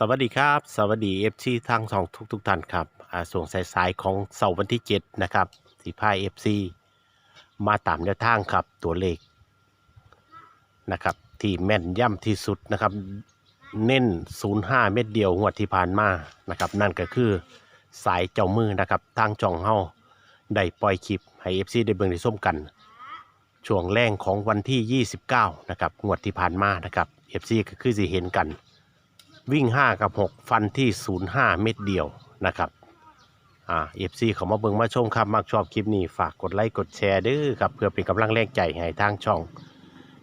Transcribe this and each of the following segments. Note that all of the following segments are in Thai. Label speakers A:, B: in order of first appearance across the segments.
A: สวัสดีครับ สวัสดีเอฟซีทางสองทุกทุกท่านครับอ่าส่งสายสายๆของเสาร์วันที่ 7 นะครับสีพายเอฟซีมาตามแนวทางครับตัวเลขนะครับ ที่แม่นย่ำที่สุดนะครับ เน้น 05 เม็ดเดียวงวดที่ผ่านมานะครับ นั่นก็คือสายเจ้ามือนะครับ ทางจ่องเฮาได้ปล่อยคลิปให้เอฟซีได้เบิ่งได้ส้มกัน ช่วงแรงของวันที่ 29 นะครับงวดที่ผ่านมานะครับเอฟซีก็คือสิเห็นกัน วิ่ง 5 กับ 6 ฟันที่ 05 เม็ดเดียวนะครับอ่าเอฟซีเขามาเบิ่งมาชมครับมักชอบคลิปนี้ฝากกดไลค์กดแชร์ด้อครับเพื่อเป็นกำลังแรงใจให้ทางช่อง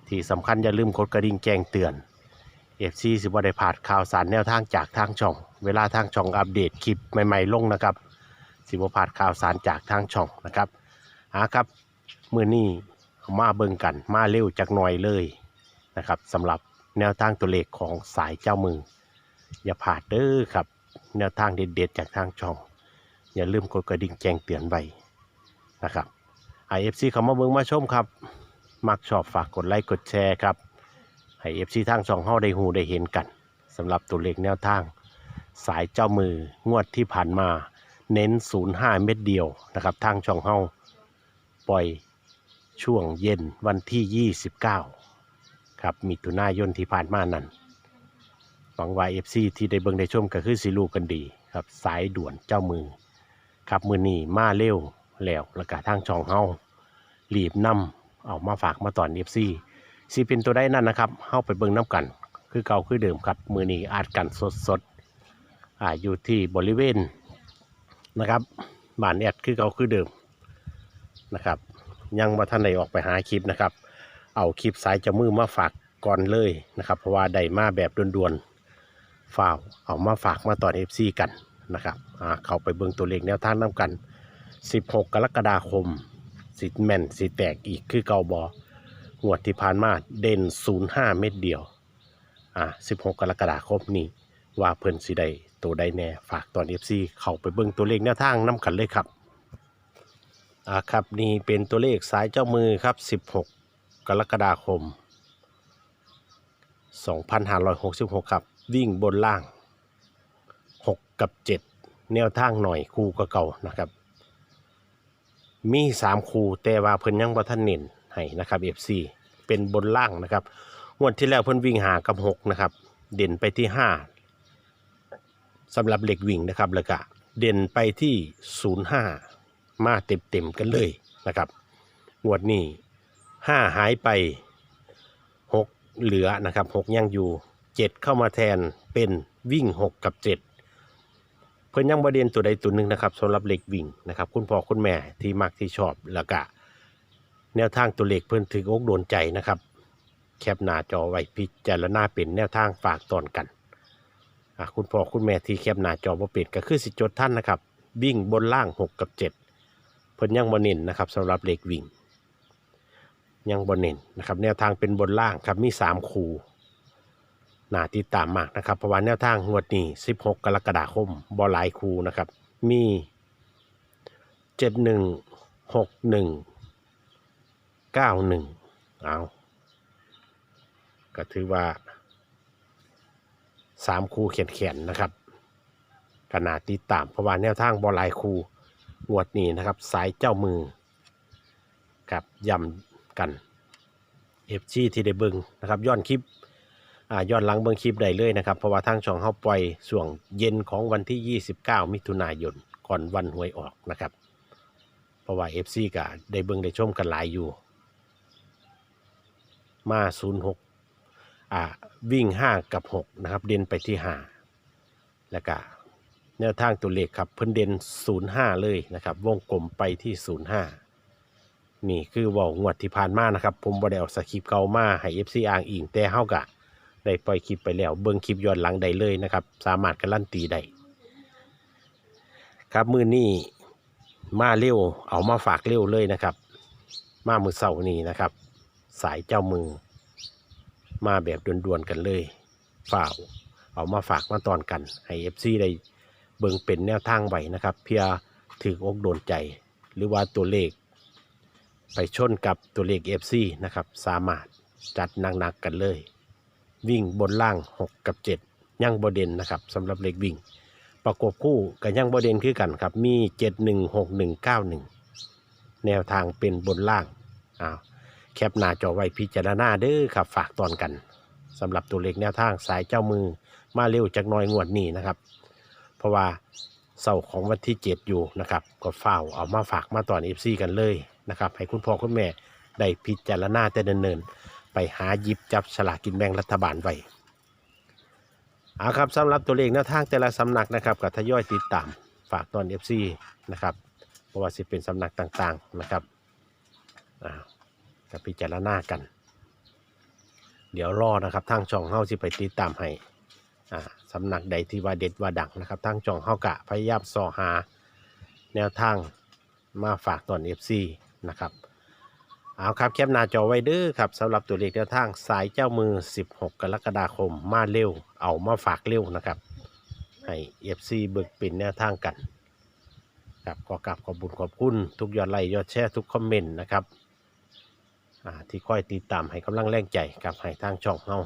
A: ที่สำคัญอย่าลืมกดกระดิ่งแจ้งเตือนเอฟซีสิบ่ได้พลาดข่าวสารแนวทางจากทางช่อง เวลาทางช่องอัปเดตคลิปใหม่ๆลงนะครับสิบ่พลาดข่าวสารจากทางช่องนะครับอ่าครับมือนี้มาเบิ่งกันมาเร็วจากหน่อยเลยนะครับสำหรับแนวทางตัวเลขของสายเจ้ามือ อย่าพลาดเด้อครับ แนวทางเด็ดๆจากทางช่อง อย่าลืมกดกระดิ่งแจ้งเตือนไว้นะครับ IFC เขามาเบิ่งมาชมครับ มักชอบฝากกดไลค์กดแชร์ครับให้ FC ทางช่องเฮาได้หูได้เห็นกันสำหรับตัวเลขแนวทาง สายเจ้ามืองวดที่ผ่านมาเน้น 05 เม็ดเดียวนะครับทางช่องเฮาปล่อยช่วงเย็นวันที่ 29 ครับมิถุนายนที่ผ่านมานั้น หวังว่าเอฟซีที่ได้เบิ่งได้ชมก็คือสิลูกกันดีครับสายด่วนเจ้ามือครับมือนี้มาเร็วแล้วแล้วก็ทางช่องเฮารีบนำเอามาฝากมาตอนเอฟซีสิเป็นตัวได้นั่นนะครับเฮาไปเบิ่งน้ำกัน คือเก่าคือเดิมครับมือนี้อาจกันสดสดอ่าอยู่ที่บริเวณนะครับบ้านแอดคือเก่าคือเดิมนะครับ ยังมาท่านใดออกไปหาคลิปนะครับ เอาคลิปสายเจามือมาฝากก่อนเลยนะครับ เพราะว่าได้มาแบบด่วนๆ ฝ่าเอามาฝากมาตอน FC กันนะครับเข้าไปเบิ่งตัวเลขแนวทางน้ำกัน 16 กรกฎาคมสิแมนสิแตกอีกคือเกาบองวดที่ผ่านมาเด่น 05 เม็ดเดียวอ่า16 กรกฎาคมนี้ว่าเพิ่นสิได้ตัวใดแน่ฝากตอน FC เข้าไปเบิ่งตัวเลขแนวทางน้ำกันเลยครับอ่าครับนี่เป็นตัวเลขสายเจ้ามือครับ 16 กรกฎาคม 2566 ครับ วิ่งบนล่าง 6 กับ 7 แนวทางหน่อยคู่กเก่านะครับ มี 3 คู่แต่ว่าเพิ่นยังบ่ทันเน้นให้นะครับ FC เป็นบนล่างนะครับงวดที่แล้วเพิ่นวิ่งหากับ 6 นะครับ เด่นไปที่ 5สำหรับเหล็กวิ่งนะครับแล้วก็เด่นไปที่ 05 มาเต็มๆกันเลยนะครับงวดนี้ห้าหายไปหกเหลือนะครับหกยังอยู่ เจ็ดเข้ามาแทนเป็นวิ่งหกกับเจ็ดเพิ่นยังบระเด็นตัวใดตัวหนึ่งนะครับสำหรับเหล็กวิ่งนะครับ คุณพ่อคุณแม่ที่มักที่ชอบแล้วก็แนวทางตัวเลขเพิ่นถืออกโดนใจนะครับ แคปหน้าจอไว้พิจารณาเป็นแนวทางฝากตอนกันคุณพ่อคุณแม่ที่แคปหน้าจอบ่เป็นก็คือสิจดท่านนะครับ วิ่งบนล่างหกกับเจ็ดเพิ่นยังบ่เน้นนะครับสำหรับเหล็กวิ่งยังบนเน้นนะครับแนวทางเป็นบนล่างครับมีสามคู นาติดตามมากนะครับเพราะว่าแนวทางงวดนี้ 16 กรกฎาคมบอลายคูนะครับ มี 71 61 91 เอาก็ถือว่าสามคูเขียนเขียนๆนะครับขนาดติดตามเพราะว่าแนวทางบอลายคูงวดนี้นะครับ สายเจ้ามือกับย่ำกันเอฟซีที่ได้บิงนะครับย้อนคลิป ย้อนหลังเบิงคลิปได้เลยนะครับ เพราะว่าทางช่องเฮาปล่อยช่วงเย็นของวันที่ 29 มิถุนายนก่อนวันหวยออกนะครับ เพราะว่า FC ก็ได้เบิงได้ชมกันหลายอยู่ มา 06อ่าวิ่ง 5 กับ 6 นะครับ เด่นไปที่ 5 แล้วก็แนวทางตัวเลขครับเพิ่นเด่น 05 เลยนะครับ วงกลมไปที่ 05นี่คือว่างวดที่ผ่านมานะครับ ผมบ่ได้เอาสคริปต์เก่ามาให้ FC อ้างอิงแต่เฮากะ ได้ปล่อยคลิปไปแล้ว เบิ่งคลิปย้อนหลังได้เลยนะครับ สามารถการันตีได้ครับมือนี้มาเร็วเอามาฝากเร็วเลยนะครับ มามือเสานี้นะครับ สายเจ้ามือ มาแบบด่วนๆกันเลยฝ่าวเอามาฝากมาตอนกันให้ FC ได้เบิ่งเป็นแนวทางไว้นะครับ เพื่อถืออกโดนใจ หรือว่าตัวเลข ไปชนกับตัวเลข FC นะครับ สามารถจัดหนักๆกันเลย วิ่งบนล่าง 6 กับยังบ่เด่นนะครับสำหรับเลขวิ่ง ประกบคู่กับยังบ่เด่นคือกันครับมีเจ็ดหนึ่งหกหนึ่งเก้าหนึ่งแนวทางเป็นบนล่างอ้าวแคปหน้าจอไว้พิจารณาเด้อครับฝากตอนกันสำหรับตัวเลขแนวทางสายเจ้ามือมาเร็วจากน้อยงวดนี้นะครับ เพราะว่าเสาร์ของวันที่ 7 อยู่นะครับก็เฝ้าเอามาฝากมาตอน FC กันเลยนะครับให้คุณพ่อคุณแม่ได้พิจารณาแต่เนินๆ ไปหาหยิบจับฉลากกินแบ่งรัฐบาลไว้เอาครับสำหรับตัวเลขแนวทางแต่ละสำนักนะครับก็ทยอยติดตามฝากตอน FC นะครับเพราะว่าสิเป็นสำนักต่างๆนะครับอ่าก็พิจารณากัน เดี๋ยวรอนะครับทางช่องเฮาสิไปติดตามให้อ่าสำนักใดที่ว่าเด็ดว่าดังนะครับทางจองเฮากะพยายามสอหาแนวทางมาฝากตอน FC นะครับ เอาครับแคปหน้าจอไว้เด้อครับสำหรับตัวเลขแนวทางสายเจ้ามือ 16 กรกฎาคมมาเร็ว เอามาฝากเร็วนะครับ ให้ FC เบิกเป็นแนวทางกันครับขอกราบขอบบุญขอบคุณ ทุกยอดไลค์ยอดแชร์ทุกคอมเมนต์นะครับที่คอยติดตามให้กำลังแรงใจกับให้ทางช่องเฮา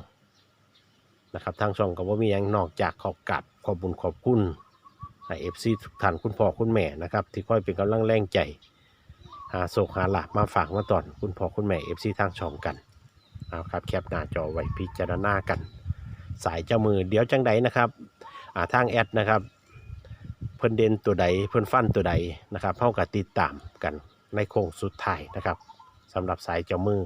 A: นะครับทางช่องก็บ่ามีหยังนอกจากขอบกับขอบบุญขอบคุณให้เอฟซีทุกท่านคุณพ่อคุณแม่นะครับที่คอยเป็นกำลังแรงใจ หาโศกหาหลักมาฝากมาตอนคุณพ่อคุณแม่เอฟซีทางช่องกันเอาครับแคปหน้าจอไว้พิจารณากัน สายเจ้ามือเดี๋ยวจังใดนะครับาทางแอดนะครับ เพิ่นเด่นตัวใดเพิ่นฟันตัวใดนะครับเท่ากับติดตามกันในโค้งสุดท้ายนะครับสำหรับสายเจ้ามือ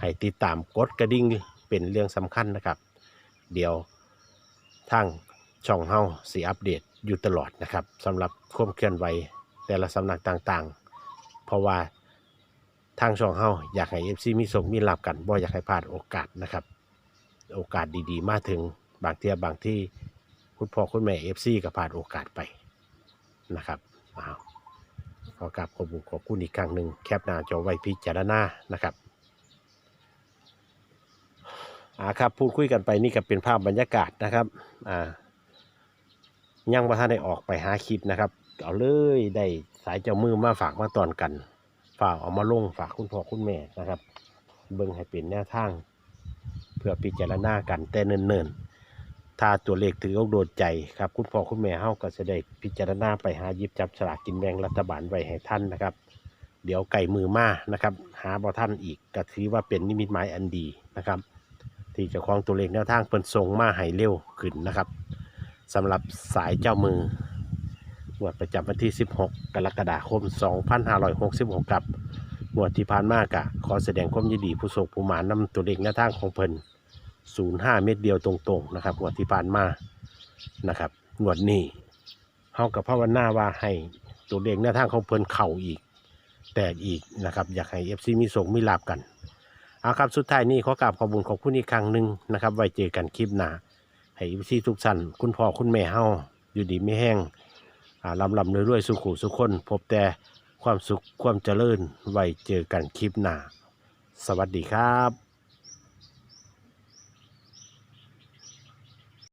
A: ให้ติดตามกดกระดิ่งเป็นเรื่องสำคัญนะครับ เดี๋ยวทางช่องเฮาสีอัปเดตอยู่ตลอดนะครับสำหรับความเคลื่อนไหวแต่ละสำนักต่างๆ เพราะว่าทางช่องเฮาอยากให้ FC มีส่งมีรับกันบ่อยากให้พลาดโอกาสนะครับ โอกาสดีๆ มาถึงบางเทียบางที่คุณพ่อคุณแม่ FC ก็พลาดโอกาสไปนะครับอ้าวขอกราบขอบคุณขอบคุณอีกครั้งหนึ่งแคปหน้าจอไว้พิจารณานะครับอ่าครับพูดคุยกันไปนี่ก็เป็นภาพบรรยากาศนะครับอ่ายังว่าท่านได้ออกไปหาคลิปนะครับ เอาเลยได้ สายเจ้ามือมาฝากมาตอนกันฝากเอามาลงฝากคุณพ่อคุณแม่นะครับ เบิ่งให้เป็นแนวทาง เพื่อพิจารณากันแต่เนิ่นๆถ้าตัวเลขถืออกโดดใจครับ คุณพ่อคุณแม่เฮาก็จะได้พิจารณาไปหายิบจับฉลากกินแบ่งรัฐบาลไว้ให้ท่านนะครับ เดี๋ยวไก่มือมานะครับ หาบ่ท่านอีกก็ถือว่าเป็นนิมิตหมายอันดีนะครับ ที่จะคล้องตัวเลขแนวทางเปินทรงมาให้เร็วขึ้นนะครับสำหรับสายเจ้ามือ งวดประจำวันที่ 16 กรกฎาคม 2566 กับงวดที่ผ่านมากะขอแสดงความยินดีผู้โศกผู้หมานำตัวเลขแนวทางของเพิ่น05 เม็ดเดียวตรงๆนะครับงวดที่ผ่านมานะครับงวดนี้เฮากับภาวนาว่าให้ตัวเลขแนวทางของเพิ่นเข่าอีก แตกอีกนะครับอยากให้ FC มีส่งมีลาบกันเอาครับสุดท้ายนี้ขอกราบขอบคุญขอบคุณอีกครั้งหนึ่งนะครับ ไว้เจอกันคลิปหน้าให้พี่ทุกท่านคุณพ่อคุณแม่เฮาอยู่ดีไม่แห้ง ลำลำรวยๆสุขุสุขคน พบแต่ความสุขความเจริญไว้เจอกันคลิปหน้า สวัสดีครับ